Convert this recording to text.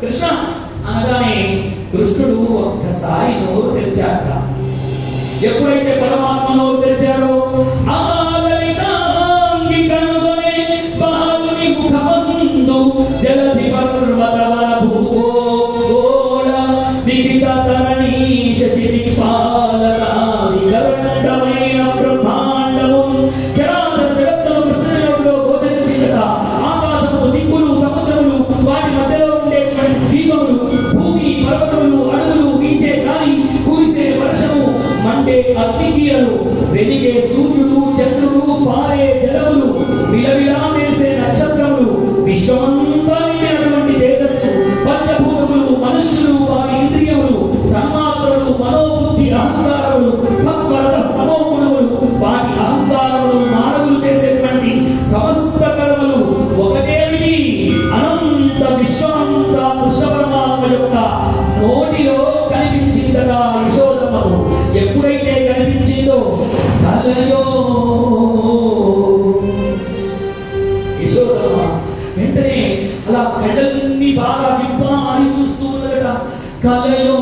కృష్ణ అనగానే కృష్ణుడు ఒక్కసారి నోరు తెరిచాట ఎప్పుడైతే పరమాత్మ నోరు తెరిచారో జలధి పర్వత వన భూగోళ విహిత తరణీ మండే అగ్నికీయలు వెలిగే సూర్యుడు చంద్రుడు పారే జలములు విలవిలా వేసే నక్షత్రములు విశ్వమంతా నిండినటువంటి తేజస్సు పంచభూతములు మనుష్యులు వారి ఇంద్రియములు తన్మాత్రలు మనోబుద్ధి అహంకారములు సత్వరత స్తమోగుణములు వారి అహంకారములు మానవులు చేసేటువంటి సమస్త కర్మలు ఒకటేమిటి? అనంత విశ్వమంతా కృష్ణ పరమాత్మ యొక్క నోటిలో కలయో యశోదమ్మ వెంటనే అలా కళ్ళన్నీ బాగా విప్పారి చూస్తూ ఉన్నదట కలయో